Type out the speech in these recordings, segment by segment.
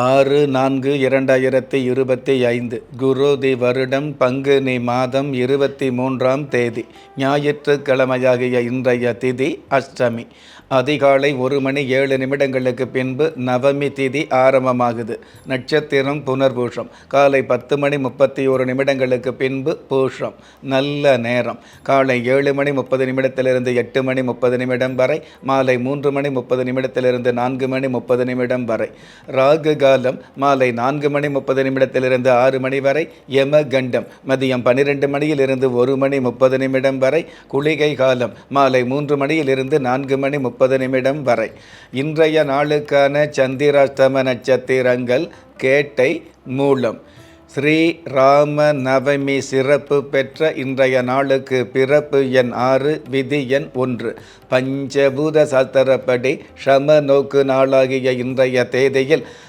ஆறு நான்கு இரண்டாயிரத்தி இருபத்தி ஐந்து குருதி வருடம் பங்குனி மாதம் இருபத்தி மூன்றாம் தேதி. ஞாயிற்றுக்கிழமையாகிய இன்றைய திதி அஷ்டமி. அதிகாலை ஒரு மணி ஏழு நிமிடங்களுக்கு பின்பு நவமி திதி ஆரம்பமாகுது. நட்சத்திரம் புனர்பூஷம் காலை பத்து மணி முப்பத்தி ஒரு நிமிடங்களுக்கு பின்பு பூஷம் நல்ல நேரம். காலை ஏழு மணி முப்பது நிமிடத்திலிருந்து எட்டு மணி முப்பது நிமிடம் வரை மாலை மூன்று மணி முப்பது நிமிடத்திலிருந்து நான்கு மணி முப்பது நிமிடம் வரை. ராகு காலம் மாலை நான்கு மணி முப்பது நிமிடத்திலிருந்து ஆறு மணி வரை யம கண்டம் மதியம் பன்னிரெண்டு மணியிலிருந்து ஒரு மணி முப்பது நிமிடம் வரை குளிகை காலம் மாலை மூன்று மணியிலிருந்து நான்கு மணி முப்பது முப்பது நிமிடம் வரை. இன்றைய நாளுக்கான சந்திராஷ்டம நட்சத்திரங்கள் கேட்டை மூலம். ஸ்ரீ ராம நவமி சிறப்பு பெற்ற இன்றைய நாளுக்கு பிறப்பு எண் ஆறு விதி எண் ஒன்று. பஞ்சபூத சாஸ்திரப்படி ஷம நோக்கு நாளாகிய இன்றைய தேதியில்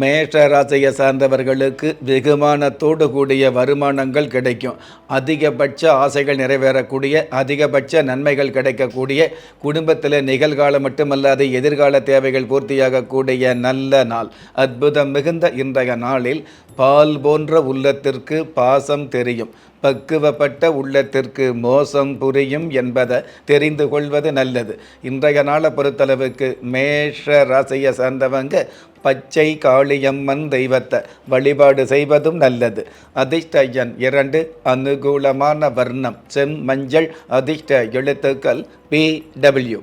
மேஷ ராசியை சார்ந்தவர்களுக்கு வெகுமானத்தோடு கூடிய வருமானங்கள் கிடைக்கும். அதிகபட்ச ஆசைகள் நிறைவேறக்கூடிய அதிகபட்ச நன்மைகள் கிடைக்கக்கூடிய குடும்பத்தில் நிகழ்காலம் மட்டுமல்லாது எதிர்கால தேவைகள் பூர்த்தியாகக்கூடிய நல்ல நாள். அற்புதம் மிகுந்த இன்றைய நாளில் பால் போன்ற உள்ளத்திற்கு பாசம் தெரியும். பக்குவப்பட்ட உள்ளத்திற்கு மோசம் புரியும் என்பதை தெரிந்து கொள்வது நல்லது. இன்றைய நாளை பொறுத்தளவுக்கு மேஷ ராசியை சார்ந்தவங்க பச்சை காளியம்மன் தெய்வத்தை வழிபாடு செய்வதும் நல்லது. அதிர்ஷ்ட எண் இரண்டு அனுகூலமான வர்ணம். செம் மஞ்சள் அதிர்ஷ்ட எழுத்துக்கள் பி டபிள்யூ.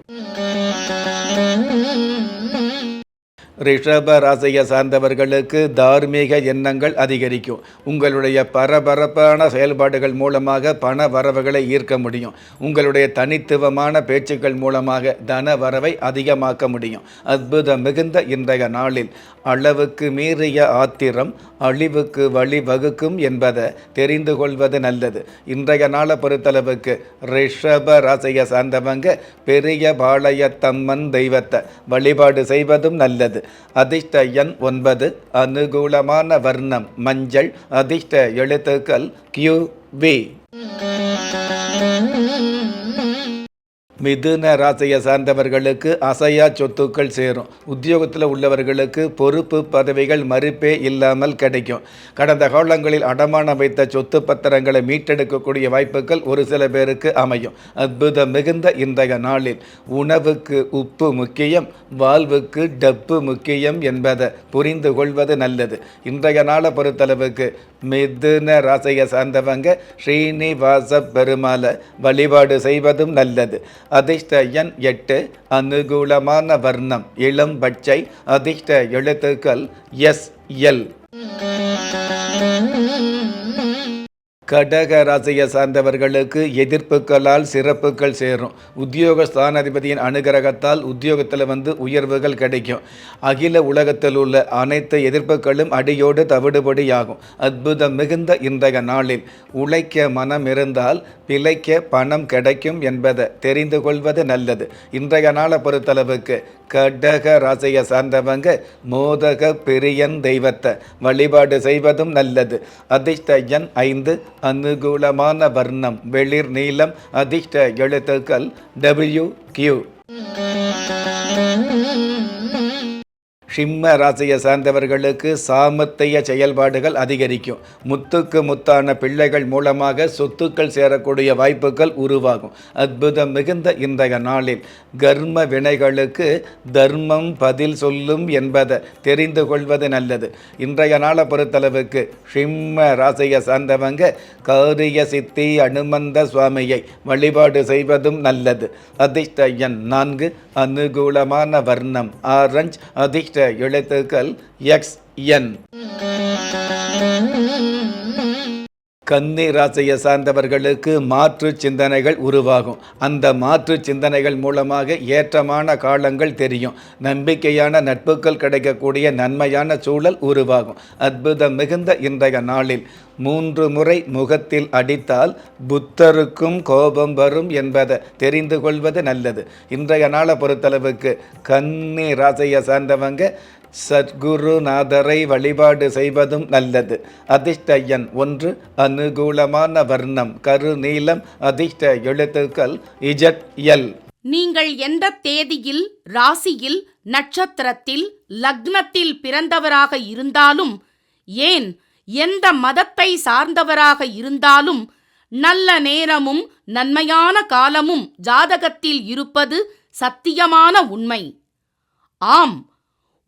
ரிஷப ராசியை சார்ந்தவர்களுக்கு தார்மீக எண்ணங்கள் அதிகரிக்கும். உங்களுடைய பரபரப்பான செயல்பாடுகள் மூலமாக பண வரவுகளை ஈர்க்க முடியும். உங்களுடைய தனித்துவமான பேச்சுக்கள் மூலமாக தன வரவை அதிகமாக்க முடியும். அற்புதம் மிகுந்த இன்றைய நாளில் அளவுக்கு மீறிய ஆத்திரம் அழிவுக்கு வழிவகுக்கும் என்பதை தெரிந்து கொள்வது நல்லது. இன்றைய நாளை பொறுத்தளவுக்கு ரிஷப ராசியை சார்ந்தவங்க பெரிய பாளையத்தம்மன் தெய்வத்தை வழிபாடு செய்வதும் நல்லது. அதிர்ஷ்ட எண் ஒன்பது அனுகூலமான வர்ணம் மஞ்சள் அதிர்ஷ்ட எழுத்துக்கள் கியூ வி மிதுன ராசியை சார்ந்தவர்களுக்கு அசையா சொத்துக்கள் சேரும். உத்தியோகத்தில் உள்ளவர்களுக்கு பொறுப்பு பதவிகள் மறுப்பே இல்லாமல் கிடைக்கும். கடந்த காலங்களில் அடமானம் வைத்த சொத்து பத்திரங்களை மீட்டெடுக்கக்கூடிய வாய்ப்புகள் ஒரு சில பேருக்கு அமையும். அற்புதம் மிகுந்த இன்றைய நாளில் உணவுக்கு உப்பு முக்கியம் வாழ்வுக்கு டப்பு முக்கியம் என்பதை புரிந்து கொள்வது நல்லது. இன்றைய நாளை பொறுத்தளவுக்கு மிதுன ராசியை சார்ந்தவங்க ஸ்ரீனிவாச பெருமாளை வழிபாடு செய்வதும் நல்லது. அதிர்ஷ்ட எண் எட்டு அனுகூலமான வர்ணம் இளம் பச்சை அதிர்ஷ்ட எழுத்துக்கள் எஸ் எல். கடக ராசியை சார்ந்தவர்களுக்கு எதிர்ப்புகளால் சிறப்புகள் சேரும். உத்தியோக ஸ்தானாதிபதியின் அனுகிரகத்தால் உத்தியோகத்தில் வந்து உயர்வுகள் கிடைக்கும். அகில உலகத்தில் உள்ள அனைத்து எதிர்ப்புகளும் அடியோடு தவிடுபடியாகும். அற்புதம் மிகுந்த இன்றைய நாளில் உழைக்க மனம் இருந்தால் பிழைக்க பணம் கிடைக்கும் என்பதை தெரிந்து கொள்வது நல்லது. இன்றைய நாளை பொறுத்தளவுக்கு கடக ராசியை சார்ந்தவங்க மோதக பெரியன் தெய்வத்தை வழிபாடு செய்வதும் நல்லது. அதிர்ஷ்ட எண் ஐந்து அனுகூலமான வர்ணம் வெளிர் நீலம் அதிர்ஷ்ட எழுத்துக்கள் டபிள்யூ கியூ சிம்ம ராசியை சார்ந்தவர்களுக்கு சாமத்தைய செயல்பாடுகள் அதிகரிக்கும். முத்துக்கு முத்தான பிள்ளைகள் மூலமாக சொத்துக்கள் சேரக்கூடிய வாய்ப்புகள் உருவாகும். அற்புதம் மிகுந்த இன்றைய நாளில் கர்ம வினைகளுக்கு தர்மம் பதில் சொல்லும் என்பதை தெரிந்து கொள்வது நல்லது. இன்றைய நாளை பொறுத்தளவுக்கு சிம்ம ராசியை சார்ந்தவங்க காரிய சித்தி அனுமந்த சுவாமியை வழிபாடு செய்வதும் நல்லது. அதிர்ஷ்ட எண் நான்கு அனுகூலமான வர்ணம் ஆரஞ்ச் அதிர்ஷ்ட எழுத்துக்கள் எக்ஸ் என் கன்னி ராசியை சார்ந்தவர்களுக்கு மாற்று சிந்தனைகள் உருவாகும். அந்த மாற்று சிந்தனைகள் மூலமாக ஏற்றமான காலங்கள் தெரியும். நம்பிக்கையான நட்புகள் கிடைக்கக்கூடிய நன்மையான சூழல் உருவாகும். அற்புதம் மிகுந்த இன்றைய நாளில் மூன்று முறை முகத்தில் அடித்தால் புத்தருக்கும் கோபம் வரும் என்பதை தெரிந்து கொள்வது நல்லது. இன்றைய நாளை பொறுத்தளவுக்கு கன்னி ராசியை சார்ந்தவங்க சத்குருநாதரை வழிபாடு செய்வதும் நல்லது. அதிர்ஷ்ட எண் ஒன்று அனுகூலமான வர்ணம் கருநீலம் அதிர்ஷ்ட எழுத்துக்கள் இஜட் எல். நீங்கள் எந்த தேதியில் ராசியில் நட்சத்திரத்தில் லக்னத்தில் பிறந்தவராக இருந்தாலும் ஏன் எந்த மதத்தை சார்ந்தவராக இருந்தாலும் நல்ல நேரமும் நன்மையான காலமும் ஜாதகத்தில் இருப்பது சத்தியமான உண்மை. ஆம்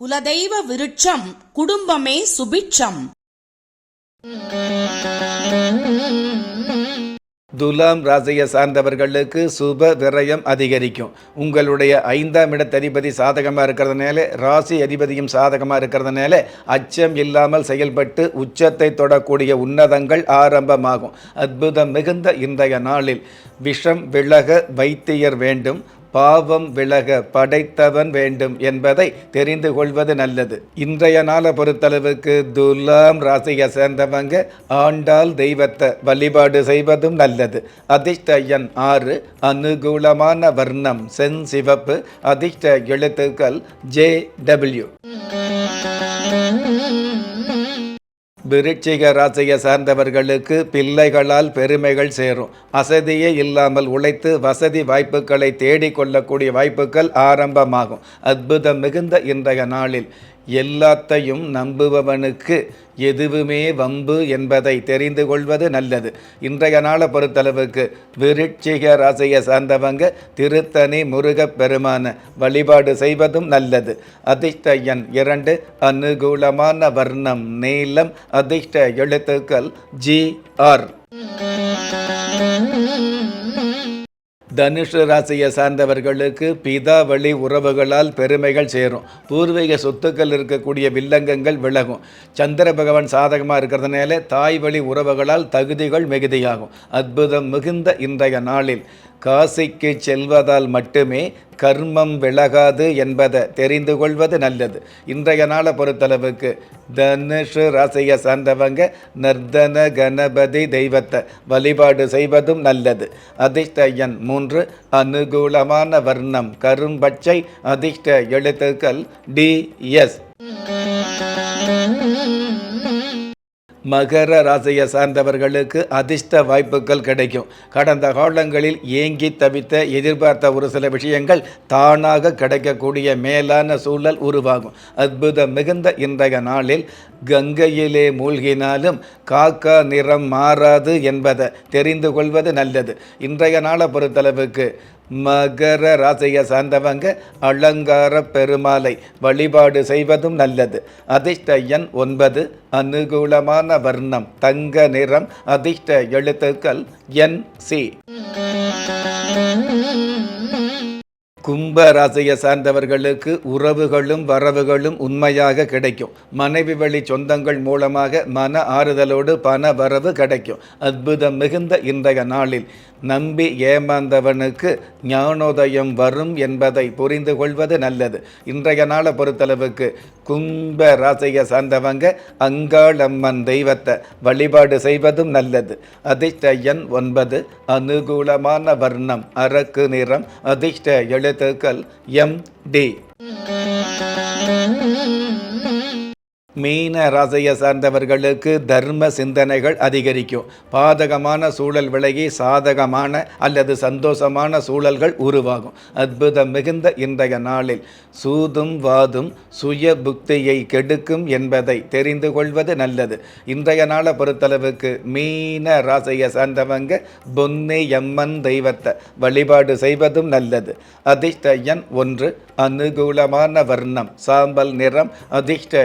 குலதெய்வ விருட்சம் குடும்பமே சுபிட்சம். துலாம் ராசியை சார்ந்தவர்களுக்கு சுப விரயம் அதிகரிக்கும். உங்களுடைய ஐந்தாம் இடத்ததிபதி சாதகமாக இருக்கிறதுனால ராசி அதிபதியும் சாதகமாக இருக்கிறதுனால அச்சம் இல்லாமல் செயல்பட்டு உச்சத்தை தொடக்கூடிய உன்னதங்கள் ஆரம்பமாகும். அற்புதம் மிகுந்த இன்றைய நாளில் விஷம் விலக வைத்தியர் வேண்டும். பாவம் விலக படைத்தவன் வேண்டும் என்பதை தெரிந்து கொள்வது நல்லது. இன்றைய நாளை பொறுத்தளவுக்கு துலாம் ராசியை சேர்ந்தவங்க ஆண்டாள் தெய்வத்தை வழிபாடு செய்வதும் நல்லது. அதிர்ஷ்ட எண் ஆறு அனுகூலமான வர்ணம் சென் சிவப்பு அதிர்ஷ்ட எழுத்துக்கள் ஜே டபிள்யூ. விருட்சிக ராசியை சார்ந்தவர்களுக்கு பிள்ளைகளால் பெருமைகள் சேரும். அசதியே இல்லாமல் உழைத்து வசதி வாய்ப்புகளை தேடிக்கொள்ளக்கூடிய வாய்ப்புகள் ஆரம்பமாகும். அற்புதம் மிகுந்த இன்றைய நாளில். எல்லாத்தையும் நம்புபவனுக்கு எதுவுமே வம்பு என்பதை தெரிந்து கொள்வது நல்லது. இன்றைய நாளை பொறுத்தளவுக்கு விருட்சிக ராசியை சார்ந்தவங்க திருத்தணி முருகப் பெருமான வழிபாடு செய்வதும் நல்லது. அதிர்ஷ்ட எண் இரண்டு அனுகூலமான வர்ணம் நீளம் அதிர்ஷ்ட எழுத்துக்கள் ஜி ஆர். தனுஷு ராசியை சார்ந்தவர்களுக்கு பிதா வழி உறவுகளால் பெருமைகள் சேரும். பூர்வீக சொத்துக்கள் இருக்கக்கூடிய வில்லங்கங்கள் விலகும். சந்திர பகவான் சாதகமாக இருக்கிறதுனால தாய் வழி உறவுகளால் தகுதிகள் மிகுதியாகும். அற்புதம் மிகுந்த இன்றைய நாளில். காசிக்கு செல்வதால் மட்டுமே கர்மம் விலகாது என்பதை தெரிந்து கொள்வது நல்லது. இன்றைய நாளை பொறுத்தளவுக்கு தனுஷு ராசியை சார்ந்தவங்க நர்தன கணபதி தெய்வத்தை வழிபாடு செய்வதும் நல்லது. அதிர்ஷ்ட எண் மூன்று அனுகூலமான வர்ணம் கரும்பச்சை அதிர்ஷ்ட எழுத்துக்கள் டி எஸ். மகர ராசியை சார்ந்தவர்களுக்கு அதிர்ஷ்ட வாய்ப்புகள் கிடைக்கும். கடந்த காலங்களில் ஏங்கி தவித்த எதிர்பார்த்த ஒரு சில விஷயங்கள் தானாக கிடைக்கக்கூடிய மேலான சூழல் உருவாகும். அற்புதம் மிகுந்த இன்றைய நாளில் கங்கையிலே மூழ்கினாலும் காக்கா நிறம் மாறாது என்பதை தெரிந்து கொள்வது நல்லது. இன்றைய நாளை பொறுத்தளவுக்கு மகர ராசியை சார்ந்தவங்க அலங்கார பெருமாளை வழிபாடு செய்வதும் நல்லது. அதிர்ஷ்ட எண் ஒன்பது அனுகூலமான வர்ணம் தங்க நிறம் அதிர்ஷ்ட எழுத்துக்கள் என் சி. கும்ப ராசியை சார்ந்தவர்களுக்கு உறவுகளும் வரவுகளும் உண்மையாக கிடைக்கும். மனைவி வழி சொந்தங்கள் மூலமாக மன ஆறுதலோடு பண வரவு கிடைக்கும். அற்புதம் மிகுந்த இன்றைய நாளில் நம்பி ஏமாந்தவனுக்கு ஞானோதயம் வரும் என்பதை புரிந்து கொள்வது நல்லது. இன்றைய நாளை பொறுத்தளவுக்கு கும்ப ராசியை சார்ந்தவங்க அங்காளம்மன் தெய்வத்தை வழிபாடு செய்வதும் நல்லது. அதிர்ஷ்ட எண் ஒன்பது அனுகூலமான வர்ணம் அரக்கு நிறம் அதிர்ஷ்ட எழுத்து எழுத்துக்கள் எம் டி மீன ராசியை சார்ந்தவர்களுக்கு தர்ம சிந்தனைகள் அதிகரிக்கும். பாதகமான சூழல் விலகி சாதகமான அல்லது சந்தோஷமான சூழல்கள் உருவாகும். அற்புதம் மிகுந்த இன்றைய நாளில் சூதும் வாதும் சுய புக்தியை கெடுக்கும் என்பதை தெரிந்து கொள்வது நல்லது. இன்றைய நாளை பொறுத்தளவுக்கு மீன ராசியை சார்ந்தவங்க பொன்னி எம்மன் தெய்வத்தை வழிபாடு செய்வதும் நல்லது. அதிர்ஷ்ட எண் ஒன்று அனுகூலமான வர்ணம் சாம்பல் நிறம் அதிர்ஷ்ட